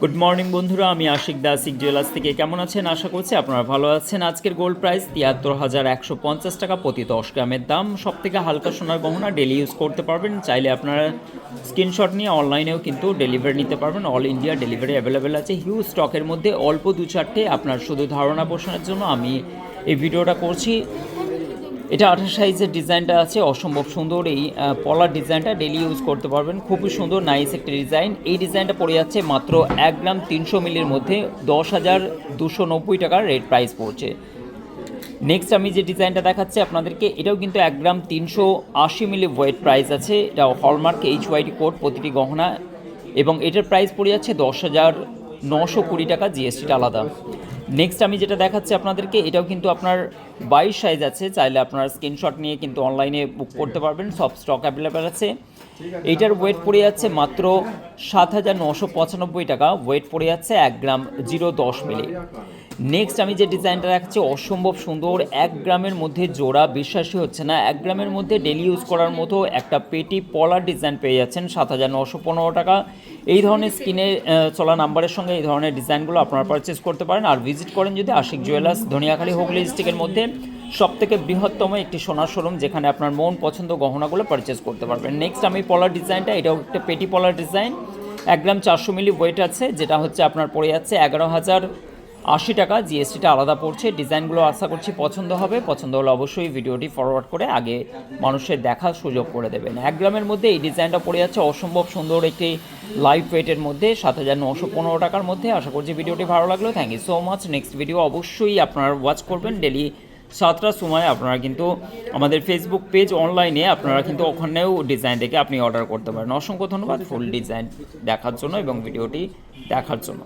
Good morning বন্ধুরা। আমি Ashiq দাসিক jewellers থেকে। কেমন আছেন? আশা করছি আপনারা ভালো আছেন। আজকের গোল্ড প্রাইস তিয়াত্তর হাজার একশো পঞ্চাশ টাকা প্রতি দশ গ্রামের দাম। সব থেকে হালকা সোনার গহনা ডেলি ইউজ করতে পারবেন। চাইলে আপনারা স্ক্রিনশট নিয়ে অনলাইনেও কিন্তু ডেলিভারি নিতে পারবেন। অল ইন্ডিয়া ডেলিভারি অ্যাভেলেবেল আছে। হিউজ স্টকের মধ্যে অল্প দু চারটে আপনার শুধু ধারণা পোষণের জন্য আমি এই ভিডিওটা করছি। এটা আঠাশ সাইজের ডিজাইনটা আছে, অসম্ভব সুন্দর। এই পলার ডিজাইনটা ডেলি ইউজ করতে পারবেন। খুবই সুন্দর নাইস একটা ডিজাইন। এই ডিজাইনটা পড়ে যাচ্ছে মাত্র এক গ্রাম তিনশো মিলির মধ্যে, দশ হাজার দুশো নব্বই টাকার রেট প্রাইস পড়ছে। নেক্সট আমি যে ডিজাইনটা দেখাচ্ছি আপনাদেরকে, এটাও কিন্তু এক গ্রাম তিনশো আশি মিলি ওয়েট প্রাইস আছে। এটা হলমার্ক এইচ ওয়াইটি কোড প্রতিটি গহনা। এবং এটার প্রাইস পড়ে যাচ্ছে দশ হাজার নশো কুড়ি টাকা জিএসটিটা আলাদা। নেক্সট আমি যেটা দেখাচ্ছি আপনাদেরকে এটাও কিন্তু আপনার বাইশ সাইজ আছে চাইলে আপনার স্ক্রিনশট নিয়ে কিন্তু অনলাইনে বুক করতে পারবেন সব স্টক অ্যাভেলেবেল আছে। এইটার ওয়েট পড়ে যাচ্ছে মাত্র সাত হাজার নশো পঁচানব্বই টাকা ওয়েট পড়ে যাচ্ছে এক গ্রাম জিরো দশ মিলি নেক্সট আমি যে ডিজাইনটা রাখছি অসম্ভব সুন্দর, এক গ্রামের মধ্যে জোড়া, বিশ্বাসই হচ্ছে না। এক গ্রামের মধ্যে ডেলি ইউজ করার মতো একটা পেটি পলার ডিজাইন পেয়ে যাচ্ছেন, সাত হাজার নশো পনেরো টাকা। এই ধরনের স্কিনে চলা নাম্বারের সঙ্গে এই ধরনের ডিজাইনগুলো আপনারা পারচেস করতে পারেন। আর ভিজিট করেন যদি আশিক জুয়েলার্স ধনিয়াখালী, হুগলি ডিস্ট্রিক্টের মধ্যে। সব থেকে বৃহত্তম একটি সোনার শোরুম যেখানে আপনার মন পছন্দ গহনাগুলো পারচেস করতে পারবেন। নেক্সট আমি পলার ডিজাইনটা এটাও একটা পেটি পলার ডিজাইন এক গ্রাম চারশো মিলি ওয়েট আছে, যেটা হচ্ছে আপনার পড়ে যাচ্ছে এগারো হাজার আশি টাকা, জিএসটিটা আলাদা পড়ছে। ডিজাইনগুলো আশা করছি পছন্দ হবে। পছন্দ হলে অবশ্যই ভিডিওটি ফরওয়ার্ড করে আগে মানুষের দেখার সুযোগ করে দেবেন। এক গ্রামের মধ্যে এই ডিজাইনটা পড়ে যাচ্ছে। অসম্ভব সুন্দর একটি লাইভ ওয়েটের মধ্যে, সাত হাজার নশো পনেরো টাকার মধ্যে। আশা করছি ভিডিওটি ভালো লাগল। Thank you so much next video অবশ্যই আপনারা ওয়াচ করবেন। ডেলি সাতটার সময় আপনারা কিন্তু আমাদের ফেসবুক পেজ অনলাইনে আপনারা কিন্তু ওখানেও ডিজাইন দেখে আপনি অর্ডার করতে পারেন। অসংখ্য ধন্যবাদ ফুল ডিজাইন দেখার জন্য এবং ভিডিওটি দেখার জন্য।